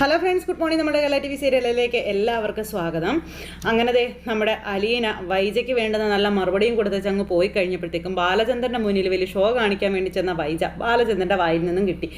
Hello friends good morning നമ്മുടെ കല T V സീരിയലിലേക്ക് എല്ലാവർക്കും സ്വാഗതം. അങ്ങനെ ദേ നമ്മുടെ അലീന വൈജയ്ക്ക് വേണ്ടുന്ന നല്ല മറുപടിയും കൊടുത്ത് അങ്ങ് പോയി കഴിഞ്ഞപ്പോഴത്തേക്കും ബാലചന്ദ്രന്റെ മുന്നിൽ വലിയ ഷോ കാണിക്കാൻ വേണ്ടി ചെന്ന വൈജ ബാലചന്ദ്രന്റെ വായിൽ നിന്നും കിട്ടി.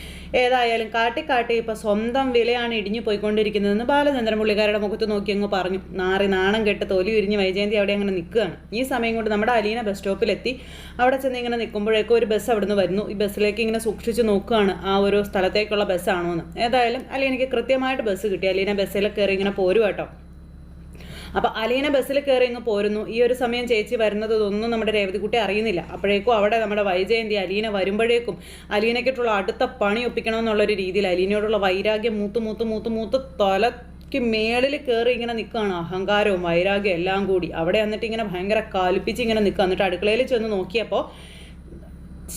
ഏതായാലും കാട്ടി കാട്ടി ഇപ്പോൾ സ്വന്തം വിലയാണ് ഇടിഞ്ഞു പോയിക്കൊണ്ടിരിക്കുന്നതെന്ന് ബാലചന്ദ്രൻ പുള്ളിക്കാരുടെ മുഖത്ത് നോക്കി അങ്ങ് പറഞ്ഞു. നാറി നാണം കെട്ട് തൊലി ഉരിഞ്ഞ് വൈജയന്തി അവിടെ അങ്ങനെ നിൽക്കുകയാണ്. ഈ സമയം കൊണ്ട് നമ്മുടെ അലീന ബസ് സ്റ്റോപ്പിലെത്തി അവിടെ ചെന്ന് ഇങ്ങനെ നിൽക്കുമ്പോഴേക്കും ഒരു ബസ് അവിടുന്ന് വരുന്നു. ഈ ബസ്സിലേക്ക് ഇങ്ങനെ സൂക്ഷിച്ച് നോക്കുകയാണ്. ആ ഒരു സ്ഥലത്തേക്കുള്ള ബസ്സാണോ എന്ന് ഏതായാലും അലീനയ്ക്ക് കൃത്യമായിട്ട് ബസ് കിട്ടി. അലീന ബസ്സിൽ കയറി ഇങ്ങനെ പോരും കേട്ടോ. അപ്പോൾ അലീന ബസ്സിൽ കയറി ഇങ്ങ് പോരുന്നു. ഈ ഒരു സമയം ചേച്ചി വരുന്നത് ഒന്നും നമ്മുടെ രേവതിക്കുട്ടി അറിയുന്നില്ല. അപ്പോഴേക്കും അവിടെ നമ്മുടെ വൈജയന്തി അലീന വരുമ്പോഴേക്കും അലീനയ്ക്കിട്ടുള്ള അടുത്ത പണി ഒപ്പിക്കണമെന്നുള്ളൊരു രീതിയിൽ അലീനയോടുള്ള വൈരാഗ്യം മൂത്ത് മൂത്ത് മൂത്ത് മൂത്ത് തൊല മേളിൽ കയറി ഇങ്ങനെ നിൽക്കുകയാണ്. അഹങ്കാരവും വൈരാഗ്യവും എല്ലാം കൂടി. അവിടെ എന്നിട്ട് ഇങ്ങനെ ഭയങ്കര കാൽപ്പിച്ച് ഇങ്ങനെ നിൽക്കുക. എന്നിട്ട് അടുക്കളയിൽ ചെന്ന് നോക്കിയപ്പോൾ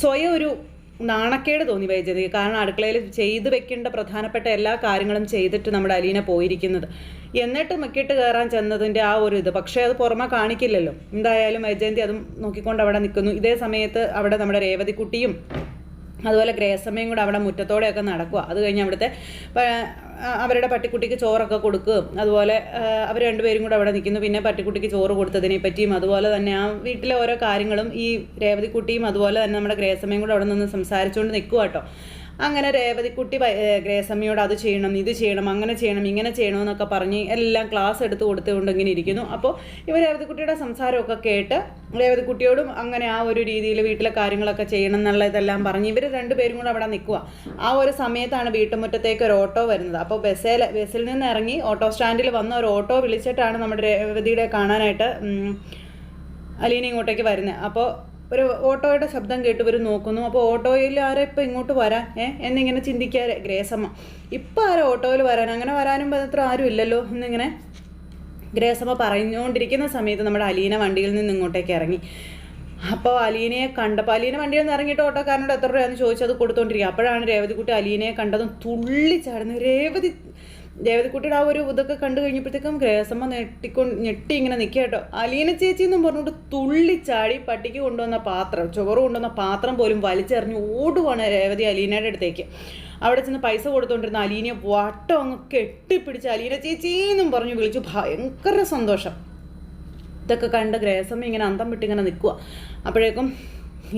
സ്വയം ഒരു നാണക്കേട് തോന്നി വൈദ്യുതി. കാരണം അടുക്കളയിൽ ചെയ്തു വെക്കേണ്ട പ്രധാനപ്പെട്ട എല്ലാ കാര്യങ്ങളും ചെയ്തിട്ട് നമ്മുടെ അലീന പോയിരിക്കുന്നത്. എന്നിട്ട് മെക്കിട്ട് കയറാൻ ചെന്നതിന്റെ ആ ഒരു ഇത്. പക്ഷേ അത് പുറമെ കാണിക്കില്ലല്ലോ. എന്തായാലും വൈജയന്തി അതും നോക്കിക്കൊണ്ട് അവിടെ നിൽക്കുന്നു. ഇതേ സമയത്ത് അവിടെ നമ്മുടെ രേവതിക്കുട്ടിയും അതുപോലെ ഗ്രേസമ്മയും കൂടെ അവിടെ മുറ്റത്തോടെയൊക്കെ നടക്കുക അത് കഴിഞ്ഞ് അവിടുത്തെ അവരുടെ പട്ടിക്കുട്ടിക്ക് ചോറൊക്കെ കൊടുക്കുകയും അതുപോലെ അവർ രണ്ടുപേരും കൂടെ അവിടെ നിൽക്കുന്നു പിന്നെ പട്ടിക്കുട്ടിക്ക് ചോറ് കൊടുത്തതിനെ പറ്റിയും അതുപോലെ തന്നെ ആ വീട്ടിലെ ഓരോ കാര്യങ്ങളും ഈ രേവതിക്കുട്ടിയും അതുപോലെ തന്നെ നമ്മുടെ ഗ്രേസമ്മയും കൂടെ അവിടെ നിന്ന് സംസാരിച്ചുകൊണ്ട് നിൽക്കുക കേട്ടോ അങ്ങനെ രേവതിക്കുട്ടി ഗ്രേസമ്മയോട് അത് ചെയ്യണം ഇത് ചെയ്യണം അങ്ങനെ ചെയ്യണം ഇങ്ങനെ ചെയ്യണം എന്നൊക്കെ പറഞ്ഞ് എല്ലാം ക്ലാസ് എടുത്ത് കൊടുത്തുകൊണ്ട് ഇങ്ങനെ ഇരിക്കുന്നു. അപ്പോൾ ഇവർ രേവതിക്കുട്ടിയുടെ സംസാരമൊക്കെ കേട്ട് രേവതിക്കുട്ടിയോടും അങ്ങനെ ആ ഒരു രീതിയിൽ വീട്ടിലെ കാര്യങ്ങളൊക്കെ ചെയ്യണം എന്നുള്ള ഇതെല്ലാം പറഞ്ഞ് ഇവർ രണ്ടുപേരും കൂടെ അവിടെ നിൽക്കുക ആ ഒരു സമയത്താണ് വീട്ടുമുറ്റത്തേക്ക് ഒരു ഓട്ടോ വരുന്നത്. അപ്പോൾ ബസ്സിൽ ബസ്സിൽ നിന്ന് ഇറങ്ങി ഓട്ടോ സ്റ്റാൻഡിൽ വന്ന ഒരു ഓട്ടോ വിളിച്ചിട്ടാണ് നമ്മുടെ രേവതിയുടെ കാണാനായിട്ട് അലീന ഇങ്ങോട്ടേക്ക് വരുന്നത്. അപ്പോൾ ഒരു ഓട്ടോയുടെ ശബ്ദം കേട്ട് ഇവർ നോക്കുന്നു. അപ്പോൾ ഓട്ടോയിൽ ആരാ ഇപ്പം ഇങ്ങോട്ട് വരാൻ ഏ? എന്നിങ്ങനെ ചിന്തിക്കാറ് ഗ്രേസമ്മ. ഇപ്പം ആരാ ഓട്ടോയിൽ വരാൻ? അങ്ങനെ വരാനും അത്ര ആരും ഇല്ലല്ലോ എന്നിങ്ങനെ ഗ്രേസമ്മ പറഞ്ഞുകൊണ്ടിരിക്കുന്ന സമയത്ത് നമ്മുടെ അലീന വണ്ടിയിൽ നിന്ന് ഇങ്ങോട്ടേക്ക് ഇറങ്ങി. അപ്പോൾ അലീനയെ കണ്ടപ്പോൾ അലീന വണ്ടിയിൽ നിന്ന് ഇറങ്ങിയിട്ട് ഓട്ടോക്കാരനോട് എത്ര രൂപയാണെന്ന് ചോദിച്ചത് കൊടുത്തോണ്ടിരിക്കുക അപ്പോഴാണ് രേവതിക്കുട്ടി അലീനയെ കണ്ടതും തുള്ളിച്ചാടുന്നു രേവതി രേവതിക്കുട്ടിയുടെ ആ ഒരു ഇതൊക്കെ കണ്ടു കഴിഞ്ഞപ്പോഴത്തേക്കും ഗ്രേസമ്മ ഞെട്ടിക്കൊണ്ട് ഞെട്ടി ഇങ്ങനെ നിൽക്കുക കേട്ടോ. അലീന ചേച്ചി എന്നും പറഞ്ഞുകൊണ്ട് തുള്ളിച്ചാടി പട്ടിക്ക് കൊണ്ടുവന്ന പാത്രം ചോറ് കൊണ്ടുവന്ന പാത്രം പോലും വലിച്ചെറിഞ്ഞ് ഓടുവാണ് രേവതി അലീനയുടെ അടുത്തേക്ക്. അവിടെ ചെന്ന് പൈസ കൊടുത്തോണ്ടിരുന്ന അലീനയെ വട്ടം അങ്ങ് കെട്ടിപ്പിടിച്ച് അലീന ചേച്ചി എന്നും പറഞ്ഞു വിളിച്ചു. ഭയങ്കര സന്തോഷം. ഇതൊക്കെ കണ്ട് ഗ്രേസമ്മ ഇങ്ങനെ അന്തം വിട്ട് ഇങ്ങനെ നിൽക്കുക അപ്പോഴേക്കും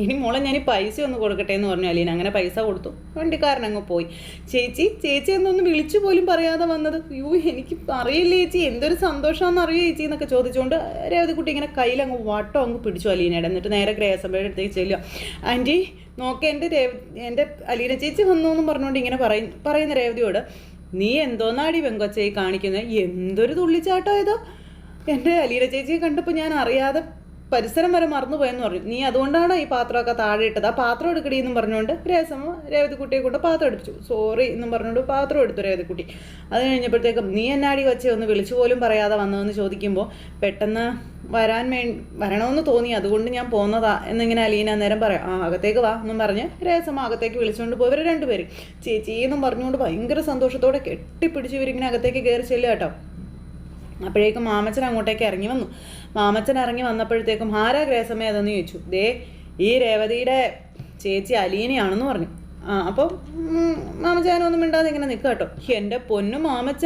ഇനി മോളെ ഞാൻ പൈസ ഒന്ന് കൊടുക്കട്ടെ എന്ന് പറഞ്ഞു അലീന. അങ്ങനെ പൈസ കൊടുത്തു. വണ്ടിക്കാരനങ്ങ് പോയി. ചേച്ചി ചേച്ചി എന്നൊന്ന് വിളിച്ചു പോലും പറയാതെ വന്നത്. യൂ എനിക്ക് അറിയില്ല ചേച്ചി. എന്തൊരു സന്തോഷമാണെന്ന് അറിയോ ചേച്ചി എന്നൊക്കെ ചോദിച്ചുകൊണ്ട് രേവതിക്കുട്ടി ഇങ്ങനെ കയ്യിൽ അങ്ങ് വട്ടം അങ്ങ് പിടിച്ചു അലീനയുടെ എന്നിട്ട് നേരെ ഗ്രേസഭയുടെ അടുത്തേക്ക് ചെല്ലുക ആന്റി നോക്ക് എന്റെ രേവ എന്റെ അലീന ചേച്ചി വന്നു എന്നും പറഞ്ഞുകൊണ്ട് ഇങ്ങനെ പറയും പറയുന്ന രേവതിയോട് നീ എന്തോന്നാടി വെങ്കൊച്ചയെ കാണിക്കുന്നത് എന്തൊരു തുള്ളിച്ചാട്ടോ ഇതോ? എന്റെ അലീന ചേച്ചിയെ കണ്ടപ്പോൾ ഞാൻ അറിയാതെ പരിസരം വരെ മറന്നുപോയെന്ന് പറഞ്ഞു. നീ അതുകൊണ്ടാണ് ഈ പാത്രമൊക്കെ താഴെ ഇട്ടത്? ആ പാത്രം എടുക്കടി എന്നും പറഞ്ഞുകൊണ്ട് രേസമ്മ രേവതിക്കുട്ടിയെ കൊണ്ട് പാത്രം എടുപ്പിച്ചു. സോറി എന്നും പറഞ്ഞുകൊണ്ട് പാത്രം എടുത്തു രേവതിക്കുട്ടി. അത് കഴിഞ്ഞപ്പോഴത്തേക്കും നീ എന്നാടി വച്ചേ ഒന്ന് വിളിച്ചു പോലും പറയാതെ വന്നതെന്ന് ചോദിക്കുമ്പോൾ പെട്ടെന്ന് വരാൻ വേ വരണമെന്ന് തോന്നി. അതുകൊണ്ട് ഞാൻ പോന്നതാ എന്നിങ്ങനെ അലീന അന്നേരം പറയാം ആ അകത്തേക്ക് വാ എന്നും പറഞ്ഞ് രേസമ്മ അകത്തേക്ക് വിളിച്ചുകൊണ്ട് പോയി. ഇവർ രണ്ടുപേരും ചേച്ചി എന്നും പറഞ്ഞുകൊണ്ട് ഭയങ്കര സന്തോഷത്തോടെ കെട്ടിപ്പിടിച്ച് ഇവരിങ്ങനെ അകത്തേക്ക് കയറി ചെല്ലുക കേട്ടോ. അപ്പോഴേക്കും മാമച്ചൻ അങ്ങോട്ടേക്ക് ഇറങ്ങി വന്നു. മാമച്ചൻ ഇറങ്ങി വന്നപ്പോഴത്തേക്കും ആരാ ഗ്രേസമ്മ അതെന്ന് ചോദിച്ചു. ദേ ഈ രേവതിയുടെ ചേച്ചി അലീനയാണെന്ന് പറഞ്ഞു. ആ അപ്പം മാമച്ചാനൊന്നും മിണ്ടാതെ ഇങ്ങനെ നിൽക്കുക കേട്ടോ. എന്റെ പൊന്നു മാമച്ച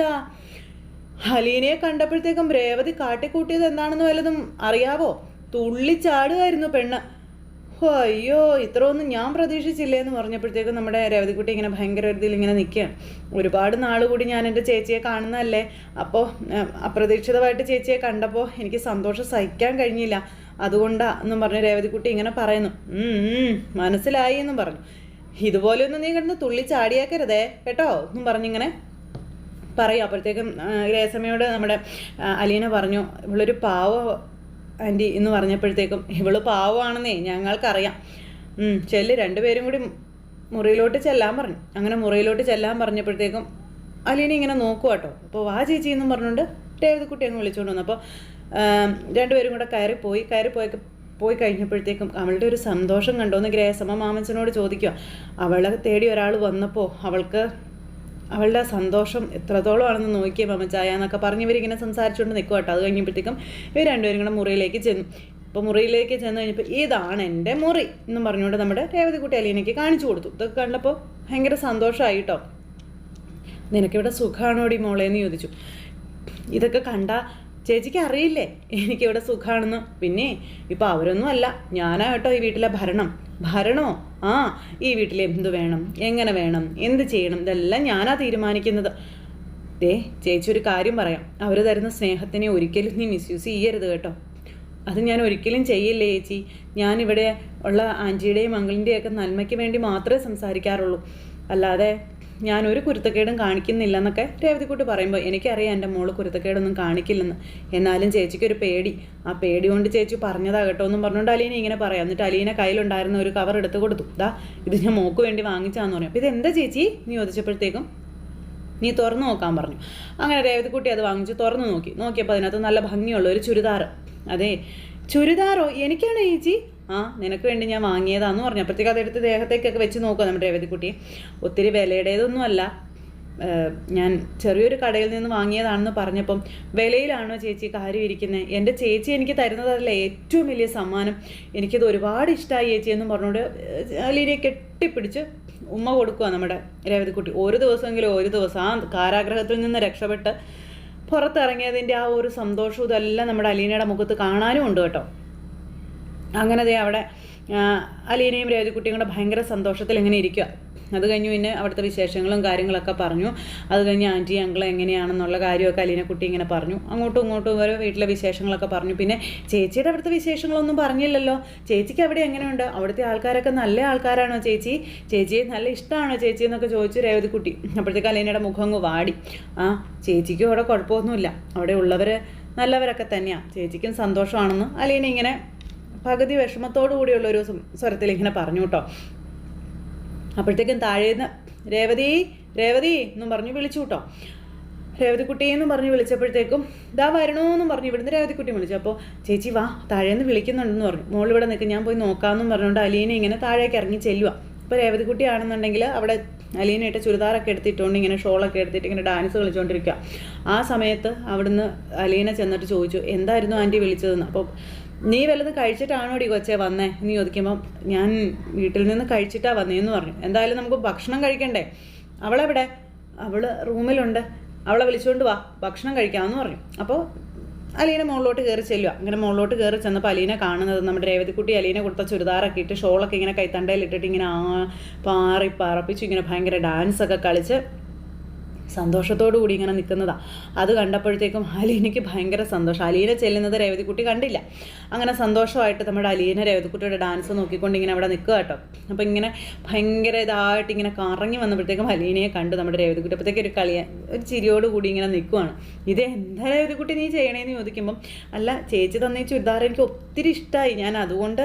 അലീനയെ കണ്ടപ്പോഴത്തേക്കും രേവതി കാട്ടിക്കൂട്ടിയത് എന്താണെന്ന് വല്ലതും അറിയാവോ? തുള്ളിച്ചാടുമായിരുന്നു പെണ്ണ്. അയ്യോ ഇത്ര ഒന്നും ഞാൻ പ്രതീക്ഷിച്ചില്ലേ എന്ന് പറഞ്ഞപ്പോഴത്തേക്കും നമ്മുടെ രവതിക്കുട്ടി ഇങ്ങനെ ഭയങ്കര ഇതിൽ ഇങ്ങനെ നിൽക്കുകയാണ് ഒരുപാട് നാൾ കൂടി ഞാൻ എന്റെ ചേച്ചിയെ കാണുന്നതല്ലേ? അപ്പോൾ അപ്രതീക്ഷിതമായിട്ട് ചേച്ചിയെ കണ്ടപ്പോൾ എനിക്ക് സന്തോഷം സഹിക്കാൻ കഴിഞ്ഞില്ല. അതുകൊണ്ടാ എന്നും പറഞ്ഞ് രേവതിക്കുട്ടി ഇങ്ങനെ പറയുന്നു. "ഉം, ഉം, മനസ്സിലായി എന്നും പറഞ്ഞു. ഇതുപോലെയൊന്നും നീ കിടന്ന് തുള്ളി ചാടിയാക്കരുതേ കേട്ടോ? എന്നും പറഞ്ഞിങ്ങനെ പറയും. അപ്പോഴത്തേക്കും രേസമ്മയോട് നമ്മുടെ അലീന പറഞ്ഞു ഇവളൊരു പാവ ആന്റി എന്ന് പറഞ്ഞപ്പോഴത്തേക്കും ഇവൾ പാവമാണെന്നേ ഞങ്ങൾക്കറിയാം. ചെല്ല് രണ്ടുപേരും കൂടി മുറിയിലോട്ട് ചെല്ലാൻ പറഞ്ഞു. അങ്ങനെ മുറിയിലോട്ട് ചെല്ലാൻ പറഞ്ഞപ്പോഴത്തേക്കും അലീന ഇങ്ങനെ നോക്കുക കേട്ടോ. അപ്പോൾ വാ ചേച്ചി എന്നും പറഞ്ഞുകൊണ്ട് രേവതിക്കുട്ടി അങ്ങ് വിളിച്ചുകൊണ്ട് വന്നു. അപ്പോൾ രണ്ടുപേരും കൂടെ കയറി പോയി. കയറി പോയ പോയി കഴിഞ്ഞപ്പോഴത്തേക്കും അവളുടെ ഒരു സന്തോഷം കണ്ടോ എന്ന് ഗ്രേസമ്മ മാമച്ചനോട് ചോദിക്കുക അവളെ തേടി ഒരാൾ വന്നപ്പോൾ അവൾക്ക് അവളുടെ സന്തോഷം എത്രത്തോളമാണെന്ന് നോക്കിയ മമ്മച്ചായ എന്നൊക്കെ പറഞ്ഞ് ഇവരിങ്ങനെ സംസാരിച്ചുകൊണ്ട് നിൽക്കുക കേട്ടോ. അത് കഴിഞ്ഞപ്പോഴത്തേക്കും ഇവർ രണ്ടുപേരും കൂടെ മുറിയിലേക്ക് ചെന്നു. അപ്പോൾ മുറിയിലേക്ക് ചെന്ന് കഴിഞ്ഞപ്പോൾ ഇതാണ് എന്റെ മുറി എന്നും പറഞ്ഞുകൊണ്ട് നമ്മുടെ രേവതിക്കുട്ടി അലീനയ്ക്ക് കാണിച്ചു കൊടുത്തു. ഇതൊക്കെ കണ്ടപ്പോൾ ഭയങ്കര സന്തോഷമായി കേട്ടോ. നിനക്കിവിടെ സുഖമാണോടി മോളെ എന്ന് ചോദിച്ചു. ഇതൊക്കെ കണ്ട ചേച്ചിക്ക് അറിയില്ലേ എനിക്കിവിടെ സുഖമാണെന്ന് പിന്നെ ഇപ്പം അവരൊന്നും അല്ല. ഞാനാ കേട്ടോ ഈ വീട്ടിലെ ഭരണം. ഭരണോ? ആ ഈ വീട്ടിൽ എന്തു വേണം? എങ്ങനെ വേണം? എന്ത് ചെയ്യണം? ഇതെല്ലാം ഞാനാ തീരുമാനിക്കുന്നത്. ദേ ചേച്ചി ഒരു കാര്യം പറയാം. അവർ തരുന്ന സ്നേഹത്തിനെ ഒരിക്കലും നീ മിസ്യൂസ് ചെയ്യരുത് കേട്ടോ. അത് ഞാൻ ഒരിക്കലും ചെയ്യില്ല ചേച്ചി. ഞാനിവിടെ ഉള്ള ആന്റിയുടെയും അങ്കിളിന്റെയും ഒക്കെ നന്മയ്ക്ക് വേണ്ടി മാത്രമേ സംസാരിക്കാറുള്ളൂ. അല്ലാതെ ഞാൻ ഒരു കുരുത്തക്കേടും കാണിക്കുന്നില്ല എന്നൊക്കെ രേവതിക്കുട്ടി പറയുമ്പോൾ എനിക്കറിയാം എന്റെ മോൾ കുരുത്തക്കേടൊന്നും കാണിക്കില്ലെന്ന്. എന്നാലും ചേച്ചിക്ക് ഒരു പേടി. ആ പേടി കൊണ്ട് ചേച്ചി പറഞ്ഞതാ കേട്ടോ എന്നും പറഞ്ഞുകൊണ്ട് അലീന ഇങ്ങനെ പറയാം. എന്നിട്ട് അലീന കയ്യിലുണ്ടായിരുന്ന ഒരു കവർ എടുത്ത് കൊടുത്തു. ദാ ഇത് ഞാൻ മോക്ക് വേണ്ടി വാങ്ങിച്ചാന്ന് പറഞ്ഞു. അപ്പോൾ ഇതെന്താ ചേച്ചി? നീ ചോദിച്ചപ്പോഴത്തേക്കും നീ തുറന്നു നോക്കാൻ പറഞ്ഞു. അങ്ങനെ രേവതിക്കുട്ടി അത് വാങ്ങിച്ച് തുറന്നു നോക്കി. നോക്കിയപ്പോൾ അതിനകത്ത് നല്ല ഭംഗിയുള്ള ഒരു ചുരിദാർ അതെ ചുരിദാറോ? എനിക്കാണ് ചേച്ചി? ആ നിനക്ക് വേണ്ടി ഞാൻ വാങ്ങിയതാന്ന് പറഞ്ഞു. അപ്പോഴത്തേക്ക് അതെടുത്ത് ദേഹത്തേക്കൊക്കെ വെച്ച് നോക്കുക നമ്മുടെ രേവതിക്കുട്ടി ഒത്തിരി വിലയുടേതൊന്നും അല്ല ഞാൻ ചെറിയൊരു കടയിൽ നിന്ന് വാങ്ങിയതാണെന്ന് പറഞ്ഞപ്പം വിലയിലാണോ ചേച്ചി കാര്യം ഇരിക്കുന്നത് എന്റെ ചേച്ചി എനിക്ക് തരുന്നതല്ല ഏറ്റവും വലിയ സമ്മാനം. എനിക്കത് ഒരുപാട് ഇഷ്ടമായി ചേച്ചി എന്ന് പറഞ്ഞുകൊണ്ട് അലീനയെ കെട്ടിപ്പിടിച്ച് ഉമ്മ കൊടുക്കുക നമ്മുടെ രേവതിക്കുട്ടി ഒരു ദിവസമെങ്കിലും ഒരു ദിവസം ആ കാരാഗ്രഹത്തിൽ നിന്ന് രക്ഷപ്പെട്ട് പുറത്തിറങ്ങിയതിന്റെ ആ ഒരു സന്തോഷവും ഇതെല്ലാം നമ്മുടെ അലീനയുടെ മുഖത്ത് കാണാനും ഉണ്ട് കേട്ടോ. അങ്ങനെ ദേ അവിടെ അലീനയും രേവതിക്കുട്ടിയും കൂടെ ഭയങ്കര സന്തോഷത്തിൽ ഇങ്ങനെ ഇരിക്കുക അത് കഴിഞ്ഞ് പിന്നെ അവിടുത്തെ വിശേഷങ്ങളും കാര്യങ്ങളൊക്കെ പറഞ്ഞു. അത് കഴിഞ്ഞ് ആന്റി അങ്കിൾ എങ്ങനെയാണെന്നുള്ള കാര്യമൊക്കെ അലീനക്കുട്ടി ഇങ്ങനെ പറഞ്ഞു. അങ്ങോട്ടും ഇങ്ങോട്ടും ഓരോ വീട്ടിലെ വിശേഷങ്ങളൊക്കെ പറഞ്ഞു. പിന്നെ ചേച്ചിയുടെ അവിടുത്തെ വിശേഷങ്ങളൊന്നും പറഞ്ഞില്ലല്ലോ. ചേച്ചിക്ക് അവിടെ എങ്ങനെയുണ്ട്? അവിടുത്തെ ആൾക്കാരൊക്കെ നല്ല ആൾക്കാരാണോ ചേച്ചി? ചേച്ചിയെ നല്ല ഇഷ്ടമാണോ ചേച്ചി എന്നൊക്കെ ചോദിച്ചു രേവതിക്കുട്ടി അപ്പോഴത്തേക്ക് അലീനയുടെ മുഖം അങ്ങ് വാടി. ആ ചേച്ചിക്കും അവിടെ കുഴപ്പമൊന്നുമില്ല. അവിടെ ഉള്ളവർ നല്ലവരൊക്കെ തന്നെയാണ് ചേച്ചിക്കും സന്തോഷമാണെന്ന് അലീന ഇങ്ങനെ പകുതി വിഷമത്തോടു കൂടിയുള്ള ഒരു സ്വരത്തിൽ ഇങ്ങനെ പറഞ്ഞു കേട്ടോ അപ്പോഴത്തേക്കും താഴേന്ന് രേവതി രേവതി എന്നും പറഞ്ഞു വിളിച്ചു കേട്ടോ രേവതിക്കുട്ടിയെന്നും പറഞ്ഞ് വിളിച്ചപ്പോഴത്തേക്കും ഇതാ വരണോന്നും പറഞ്ഞു. ഇവിടുന്ന് രേവതിക്കുട്ടി വിളിച്ചു. അപ്പോൾ ചേച്ചി വാ താഴേന്ന് വിളിക്കുന്നുണ്ടെന്ന് പറഞ്ഞു. മോൾ ഇവിടെ നിൽക്കും ഞാൻ പോയി നോക്കാമെന്നും പറഞ്ഞുകൊണ്ട് അലീനെ ഇങ്ങനെ താഴേക്ക് ഇറങ്ങി ചെല്ലുക ഇപ്പോൾ രേവതിക്കുട്ടി ആണെന്നുണ്ടെങ്കിൽ അവിടെ അലീനയിട്ട് ചുരിദാറൊക്കെ എടുത്തിട്ടുകൊണ്ട് ഇങ്ങനെ ഷോളൊക്കെ എടുത്തിട്ട് ഇങ്ങനെ ഡാൻസ് കളിച്ചുകൊണ്ടിരിക്കുക ആ സമയത്ത് അവിടുന്ന് അലീന ചെന്നിട്ട് ചോദിച്ചു എന്തായിരുന്നു ആന്റി വിളിച്ചതെന്ന്? അപ്പോൾ നീ വല്ലതും കഴിച്ചിട്ടാണോടി കൊച്ചേ വന്നേ? നീ ചോദിക്കുമ്പം ഞാൻ വീട്ടിൽ നിന്ന് കഴിച്ചിട്ടാ വന്നേന്ന് പറഞ്ഞു. എന്തായാലും നമുക്ക് ഭക്ഷണം കഴിക്കണ്ടേ? അവളെവിടെ? അവൾ റൂമിലുണ്ട്. അവളെ വിളിച്ചുകൊണ്ട് വാ ഭക്ഷണം കഴിക്കാമെന്ന് പറഞ്ഞു. അപ്പോൾ അലീന മുകളിലോട്ട് കയറി ചെല്ലുക. അങ്ങനെ മുകളിലോട്ട് കയറി ചെന്നപ്പോൾ അലീന കാണുന്നത് നമ്മുടെ രേവതിക്കുട്ടി അലീന കൊടുത്ത ചുരിദാറൊക്കെ ഇട്ട് ഷോളൊക്കെ ഇങ്ങനെ കൈത്തണ്ടയിൽ ഇട്ടിട്ട് ഇങ്ങനെ ആ പാറി പറപ്പിച്ച് ഇങ്ങനെ ഭയങ്കര ഡാൻസൊക്കെ കളിച്ച് സന്തോഷത്തോടു കൂടി ഇങ്ങനെ നിൽക്കുന്നതാ. അത് കണ്ടപ്പോഴത്തേക്കും അലീനയ്ക്ക് ഭയങ്കര സന്തോഷം. അലീന ചെല്ലുന്നത് രേവതിക്കുട്ടി കണ്ടില്ല. അങ്ങനെ സന്തോഷമായിട്ട് നമ്മുടെ അലീന രേവതിക്കുട്ടിയുടെ ഡാൻസ് നോക്കിക്കൊണ്ട് ഇങ്ങനെ അവിടെ നിൽക്കുക കേട്ടോ. അപ്പോൾ ഇങ്ങനെ ഭയങ്കര ഇതായിട്ട് ഇങ്ങനെ കറങ്ങി വന്നപ്പോഴത്തേക്കും അലീനയെ കണ്ടു നമ്മുടെ രേവതിക്കുട്ടി. അപ്പോഴത്തേക്ക് ഒരു കളിയ ഒരു ചിരിയോട് കൂടി ഇങ്ങനെ നിൽക്കുവാണ്. ഇത് എന്താ രേവതിക്കുട്ടി നീ ചെയ്യണേന്ന് ചോദിക്കുമ്പം അല്ല ചേച്ചി തന്നെ ചുരിദാർ എനിക്ക് ഒത്തിരി ഇഷ്ടമായി ഞാൻ അതുകൊണ്ട്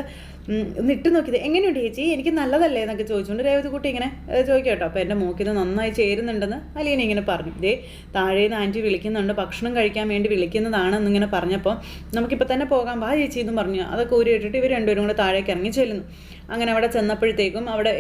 ഇട്ട് നോക്കിയത് എങ്ങനെയുണ്ട് ചേച്ചി? എനിക്ക് നല്ലതല്ലേ എന്നൊക്കെ ചോദിച്ചുകൊണ്ട് രേവതിക്കുട്ടി ഇങ്ങനെ ചോദിക്കാം കേട്ടോ. അപ്പോൾ എന്റെ മോക്കിത് നന്നായി ചേരുന്നുണ്ടെന്ന് അലീന ഇങ്ങനെ പറഞ്ഞു. ഇതേ താഴേന്ന് ആന്റി വിളിക്കുന്നുണ്ട്. ഭക്ഷണം കഴിക്കാൻ വേണ്ടി വിളിക്കുന്നതാണെന്ന് ഇങ്ങനെ പറഞ്ഞപ്പോൾ നമുക്കിപ്പോൾ തന്നെ പോകാം. വാ ചേച്ചി എന്നും പറഞ്ഞു. അതൊക്കെ ഊരി ഇട്ടിട്ട് ഇവർ രണ്ടുപേരും കൂടെ താഴേക്ക് ഇറങ്ങി ചെല്ലുന്നു. അങ്ങനെ അവിടെ ചെന്നപ്പോഴത്തേക്കും അവിടെ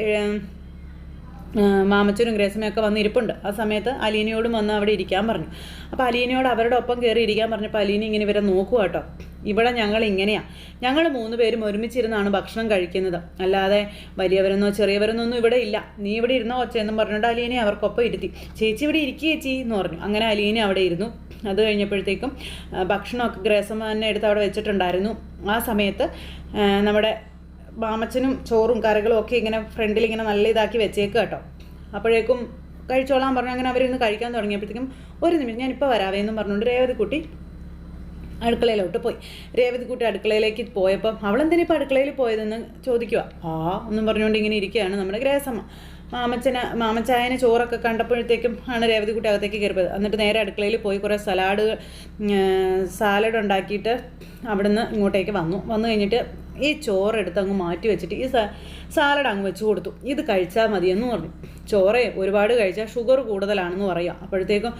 മാമച്ചനും ഗ്രേസമയൊക്കെ വന്ന് ഇരിപ്പുണ്ട്. ആ സമയത്ത് അലീനയോടും വന്ന് അവിടെ ഇരിക്കാൻ പറഞ്ഞു. അപ്പോൾ അലീനയോട് അവരുടെ ഒപ്പം കയറി ഇരിക്കാൻ പറഞ്ഞപ്പോൾ അലീന ഇങ്ങനെ ഇവരെ നോക്കുക കേട്ടോ ഇവിടെ ഞങ്ങൾ ഇങ്ങനെയാണ് ഞങ്ങൾ മൂന്ന് പേരും ഒരുമിച്ചിരുന്നാണ് ഭക്ഷണം കഴിക്കുന്നത്. അല്ലാതെ വലിയവരെന്നോ ചെറിയവരെന്നോ ഒന്നും ഇവിടെ ഇല്ല. നീ ഇവിടെ ഇരുന്നോ ഒച്ചയെന്നും പറഞ്ഞിട്ട് അലീനെ അവർക്കൊപ്പം ഇരുത്തി. ചേച്ചി ഇവിടെ ഇരിക്കുക ചേച്ചി എന്ന് പറഞ്ഞു. അങ്ങനെ അലീന അവിടെ ഇരുന്നു. അത് കഴിഞ്ഞപ്പോഴത്തേക്കും ഭക്ഷണമൊക്കെ ഗ്രേസമ്മ തന്നെ എടുത്ത് അവിടെ വെച്ചിട്ടുണ്ടായിരുന്നു. ആ സമയത്ത് നമ്മുടെ മാമച്ചനും ചോറും കറികളും ഒക്കെ ഇങ്ങനെ ഫ്രണ്ടിൽ ഇങ്ങനെ നല്ല ഇതാക്കി വെച്ചേക്കുക കേട്ടോ. അപ്പോഴേക്കും കഴിച്ചോളാൻ പറഞ്ഞു. അങ്ങനെ അവരിന്ന് കഴിക്കാൻ തുടങ്ങിയപ്പോഴത്തേക്കും ഒരു നിമിഷം ഞാനിപ്പോൾ വരാവേ എന്നും പറഞ്ഞുകൊണ്ട് രേവതിക്കുട്ടി അടുക്കളയിലോട്ട് പോയി. രേവതിക്കുട്ടി അടുക്കളയിലേക്ക് പോയപ്പം അവളെന്തിനാ ഇപ്പോൾ അടുക്കളയിൽ പോയതെന്ന് ചോദിക്കുക ആ എന്നും പറഞ്ഞുകൊണ്ട് ഇങ്ങനെ ഇരിക്കുകയാണ് നമ്മുടെ ഗ്രേസമ്മ. മാമച്ചന മാമച്ചായനെ ചോറൊക്കെ കണ്ടപ്പോഴത്തേക്കും ആണ് രേവതിക്കുട്ടി അകത്തേക്ക് കയറിപ്പോയത്. എന്നിട്ട് നേരെ അടുക്കളയിൽ പോയി കുറേ സലാഡ് സാലഡ് ഉണ്ടാക്കിയിട്ട് അവിടുന്ന് ഇങ്ങോട്ടേക്ക് വന്നു. വന്നു കഴിഞ്ഞിട്ട് ഈ ചോറെടുത്ത് അങ്ങ് മാറ്റി വെച്ചിട്ട് ഈ സാലഡ് അങ്ങ് വെച്ച് കൊടുത്തു. ഇത് കഴിച്ചാൽ മതിയെന്ന് പറഞ്ഞു. ചോറേ ഒരുപാട് കഴിച്ചാൽ ഷുഗർ കൂടുതലാണെന്ന് പറയാം അപ്പോഴത്തേക്കും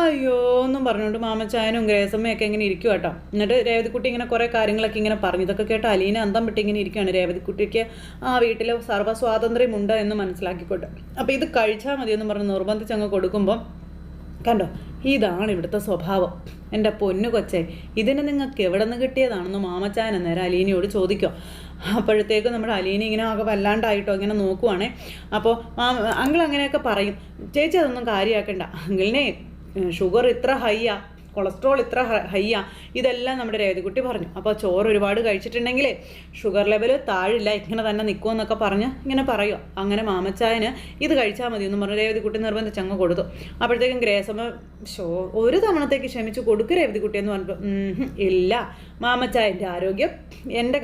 അയ്യോ എന്നും പറഞ്ഞുകൊണ്ട് മാമച്ചായനും ഗ്രേസമ്മയൊക്കെ ഇങ്ങനെ ഇരിക്കും കേട്ടോ എന്നിട്ട് രേവതിക്കുട്ടി ഇങ്ങനെ കുറേ കാര്യങ്ങളൊക്കെ ഇങ്ങനെ പറഞ്ഞു. ഇതൊക്കെ കേട്ട് അലീന അന്തം വിട്ട് ഇങ്ങനെ ഇരിക്കുകയാണ്. രേവതിക്കുട്ടിക്ക് ആ വീട്ടിലെ സർവ സ്വാതന്ത്ര്യമുണ്ട് എന്ന് മനസ്സിലാക്കിക്കോട്ടെ അപ്പോൾ ഇത് കഴിച്ചാൽ മതിയെന്ന് പറഞ്ഞ് നിർബന്ധിച്ച് അങ്ങ് കൊടുക്കുമ്പോൾ കണ്ടോ ഇതാണ് ഇവിടുത്തെ സ്വഭാവം. എന്റെ പൊന്നു കൊച്ചേ ഇതിനെ നിങ്ങൾക്ക് എവിടെ നിന്ന് കിട്ടിയതാണെന്ന് മാമച്ചാൻ അന്നേരം അലീനയോട് ചോദിക്കുക അപ്പോഴത്തേക്കും നമ്മുടെ അലീന ഇങ്ങനെ ആകെ വല്ലാണ്ടായിട്ടോ ഇങ്ങനെ നോക്കുവാണേ. അപ്പോൾ അങ്കിൾ അങ്ങനെയൊക്കെ പറയും. ചേച്ചി അതൊന്നും കാര്യമാക്കണ്ട അങ്കിളിനെ ഷുഗർ ഇത്ര ഹൈയാ കൊളസ്ട്രോൾ ഇത്ര ഹൈയാ. ഇതെല്ലാം നമ്മുടെ രേവതിക്കുട്ടി പറഞ്ഞു. അപ്പോൾ ചോറ് ഒരുപാട് കഴിച്ചിട്ടുണ്ടെങ്കിൽ ഷുഗർ ലെവൽ താഴില്ല ഇങ്ങനെ തന്നെ നിൽക്കുമെന്നൊക്കെ പറഞ്ഞ് ഇങ്ങനെ പറയുക അങ്ങനെ മാമച്ചായന് ഇത് കഴിച്ചാൽ മതി എന്ന് പറഞ്ഞ് രേവതിക്കുട്ടി നിർബന്ധിച്ച് അങ്ങ് കൊടുത്തു. അപ്പോഴത്തേക്കും ഗ്രേസമ്മ ഷോ ഒരു തവണത്തേക്ക് ക്ഷമിച്ച് കൊടുക്ക് രേവതിക്കുട്ടി എന്ന് പറഞ്ഞപ്പോൾ "ഉം, ഇല്ല. മാമച്ചായന്റെ ആരോഗ്യം എന്റെ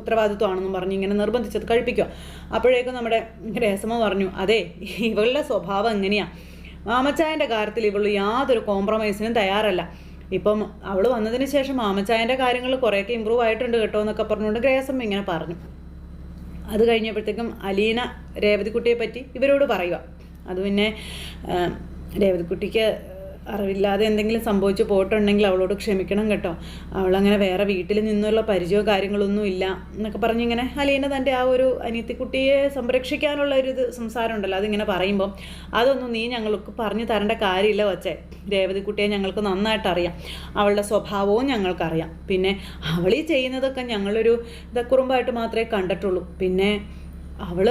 ഉത്തരവാദിത്വമാണെന്നും പറഞ്ഞ് ഇങ്ങനെ നിർബന്ധിച്ചത് കഴിപ്പിക്കുക അപ്പോഴേക്കും നമ്മുടെ ഗ്രേസമ്മ പറഞ്ഞു അതെ ഇവളുടെ സ്വഭാവം എങ്ങനെയാണ് മാമച്ചായന്റെ കാര്യത്തിൽ ഇവൾ യാതൊരു കോംപ്രമൈസിനും തയ്യാറല്ല. ഇപ്പം അവൾ വന്നതിന് ശേഷം മാമച്ചായന്റെ കാര്യങ്ങൾ കുറേയൊക്കെ ഇമ്പ്രൂവ് ആയിട്ടുണ്ട് കേട്ടോ എന്നൊക്കെ പറഞ്ഞുകൊണ്ട് ഗ്രേസമ്മ ഇങ്ങനെ പറഞ്ഞു. അത് കഴിഞ്ഞപ്പോഴത്തേക്കും അലീന രേവതിക്കുട്ടിയെ പറ്റി ഇവരോട് പറയുക അത് പിന്നെ രേവതിക്കുട്ടിക്ക് അറിവില്ലാതെ എന്തെങ്കിലും സംഭവിച്ചു പോയിട്ടുണ്ടെങ്കിൽ അവളോട് ക്ഷമിക്കണം കേട്ടോ. അവളങ്ങനെ വേറെ വീട്ടിൽ നിന്നുള്ള പരിചയമോ കാര്യങ്ങളൊന്നും ഇല്ല എന്നൊക്കെ പറഞ്ഞിങ്ങനെ അലീന തന്റെ ആ ഒരു അനിയത്തിക്കുട്ടിയെ സംരക്ഷിക്കാനുള്ള ഒരു ഇത് സംസാരം ഉണ്ടല്ലോ അതിങ്ങനെ പറയുമ്പം അതൊന്നും നീ ഞങ്ങൾക്ക് പറഞ്ഞു തരേണ്ട കാര്യമില്ല വച്ചേ. രേവതിക്കുട്ടിയെ ഞങ്ങൾക്ക് നന്നായിട്ട് അറിയാം അവളുടെ സ്വഭാവവും ഞങ്ങൾക്കറിയാം. പിന്നെ അവളീ ചെയ്യുന്നതൊക്കെ ഞങ്ങളൊരു ഇതക്കുറുമ്പായിട്ട് മാത്രമേ കണ്ടിട്ടുള്ളൂ. പിന്നെ അവൾ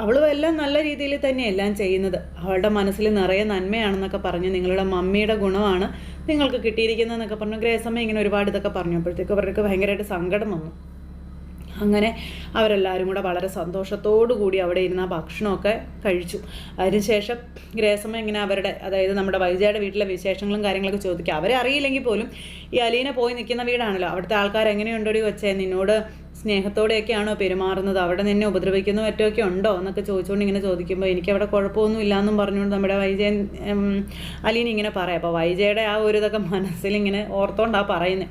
അവളും എല്ലാം നല്ല രീതിയിൽ തന്നെ എല്ലാം ചെയ്യുന്നത്. അവളുടെ മനസ്സിൽ നിറയെ നന്മയാണെന്നൊക്കെ പറഞ്ഞ് നിങ്ങളുടെ മമ്മിയുടെ ഗുണമാണ് നിങ്ങൾക്ക് കിട്ടിയിരിക്കുന്നതെന്നൊക്കെ പറഞ്ഞു ഗ്രേസമ്മ ഇങ്ങനെ ഒരുപാട് ഇതൊക്കെ പറഞ്ഞു. അപ്പോഴത്തേക്ക് അവർക്ക് ഭയങ്കരമായിട്ട് സങ്കടം വന്നു. അങ്ങനെ അവരെല്ലാവരും കൂടെ വളരെ സന്തോഷത്തോടു കൂടി അവിടെ ഇരുന്ന് ഭക്ഷണമൊക്കെ കഴിച്ചു. അതിനുശേഷം ഗ്രേസമ്മ ഇങ്ങനെ അവരുടെ അതായത് നമ്മുടെ വൈജയുടെ വീട്ടിലെ വിശേഷങ്ങളും കാര്യങ്ങളൊക്കെ ചോദിക്കുക അവരെ അറിയില്ലെങ്കിൽ പോലും ഈ അലീന പോയി നിൽക്കുന്ന വീടാണല്ലോ. അവിടുത്തെ ആൾക്കാർ എങ്ങനെയുണ്ടോടി വെച്ചേ നിന്നോട് സ്നേഹത്തോടെയൊക്കെയാണോ പെരുമാറുന്നത്? അവിടെ നിന്നെ ഉപദ്രവിക്കുന്ന മറ്റൊക്കെ ഉണ്ടോ? എന്നൊക്കെ ചോദിച്ചുകൊണ്ട് ഇങ്ങനെ ചോദിക്കുമ്പോൾ എനിക്കവിടെ കുഴപ്പമൊന്നും ഇല്ലാന്നും പറഞ്ഞുകൊണ്ട് നമ്മുടെ വൈജയൻ അലീൻ ഇങ്ങനെ പറയാം. അപ്പോൾ വൈജയുടെ ആ ഒരു ഇതൊക്കെ മനസ്സിൽ ഇങ്ങനെ ഓർത്തോണ്ടാണ് പറയുന്നത്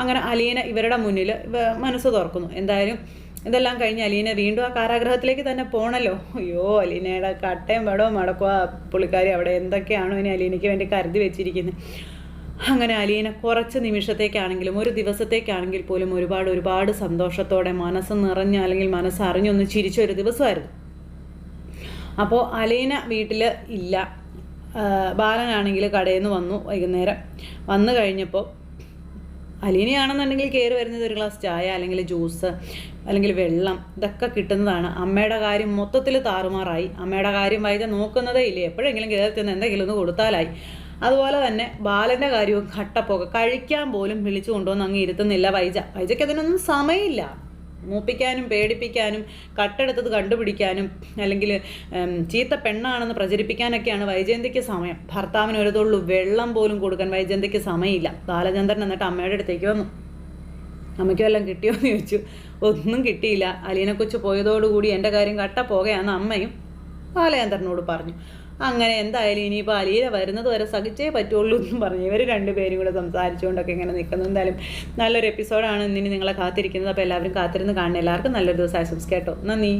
അങ്ങനെ അലീന ഇവരുടെ മുന്നിൽ മനസ്സ് തുറക്കുന്നു. എന്തായാലും ഇതെല്ലാം കഴിഞ്ഞ് അലീന വീണ്ടും ആ കാരാഗ്രഹത്തിലേക്ക് തന്നെ പോണല്ലോ. അയ്യോ അലീനയുടെ കട്ടയും വടവും മടക്കുക പുള്ളിക്കാരി അവിടെ. എന്തൊക്കെയാണോ ഇനി അലീനയ്ക്ക് വേണ്ടി കരുതി വെച്ചിരിക്കുന്നത് അങ്ങനെ അലീന കുറച്ച് നിമിഷത്തേക്കാണെങ്കിലും ഒരു ദിവസത്തേക്കാണെങ്കിൽ പോലും ഒരുപാട് ഒരുപാട് സന്തോഷത്തോടെ മനസ്സ് നിറഞ്ഞ അല്ലെങ്കിൽ മനസ്സറിഞ്ഞൊന്ന് ചിരിച്ച ഒരു ദിവസമായിരുന്നു. അപ്പോൾ അലീന വീട്ടിൽ ഇല്ല. ബാലനാണെങ്കിൽ കടയിൽ നിന്ന് വന്നു വൈകുന്നേരം. വന്നു കഴിഞ്ഞപ്പോൾ അലീനയാണെന്നുണ്ടെങ്കിൽ കയറി വരുന്നത് ഒരു ഗ്ലാസ് ചായ അല്ലെങ്കിൽ ജ്യൂസ് അല്ലെങ്കിൽ വെള്ളം ഇതൊക്കെ കിട്ടുന്നതാണ്. അമ്മയുടെ കാര്യം മൊത്തത്തിൽ താറുമാറായി. അമ്മയുടെ കാര്യം വൈദ്യ നോക്കുന്നതേ ഇല്ലേ? എപ്പോഴെങ്കിലും കയറി ചെന്ന് എന്തെങ്കിലും ഒന്ന് കൊടുത്താലായി. അതുപോലെ തന്നെ ബാലന്റെ കാര്യവും കട്ടപ്പൊക്കെ കഴിക്കാൻ പോലും വിളിച്ചു കൊണ്ടുവന്ന് അങ്ങ് ഇരുത്തുന്നില്ല വൈജ. വൈജയ്ക്ക് അതിനൊന്നും സമയമില്ല. മൂപ്പിക്കാനും പേടിപ്പിക്കാനും കട്ടെടുത്തത് കണ്ടുപിടിക്കാനും അല്ലെങ്കിൽ ചീത്ത പെണ്ണാണെന്ന് പ്രചരിപ്പിക്കാനൊക്കെയാണ് വൈജയന്തിക്ക് സമയം. ഭർത്താവിന് ഒരു തൊള്ളു വെള്ളം പോലും കൊടുക്കാൻ വൈജയന്തിക്ക് സമയമില്ല. ബാലചന്ദ്രൻ എന്നിട്ട് അമ്മയുടെ അടുത്തേക്ക് വന്നു. അമ്മയ്ക്ക് വല്ലതും കിട്ടിയോ? എന്ന് ചോദിച്ചു. ഒന്നും കിട്ടിയില്ല. അലീനെ കൊച്ചു പോയതോടുകൂടി എന്റെ കാര്യം കട്ട പോകയാണ് അമ്മയും ബാലചന്ദ്രനോട് പറഞ്ഞു. അങ്ങനെ എന്തായാലും ഇനിയിപ്പോൾ അലീല വരുന്നത് വരെ സഹിച്ചേ പറ്റുള്ളൂ എന്നും പറഞ്ഞു. ഇവർ രണ്ടുപേരും കൂടെ സംസാരിച്ചുകൊണ്ടൊക്കെ ഇങ്ങനെ നിൽക്കുന്നു. എന്തായാലും നല്ലൊരു എപ്പിസോഡാണ് ഇനി നിങ്ങളെ കാത്തിരിക്കുന്നത്. അപ്പോൾ എല്ലാവരും കാത്തിരുന്ന് കാണണം. എല്ലാവർക്കും നല്ലൊരു ദിവസം ആശംസിക്കാം കേട്ടോ. നന്ദി.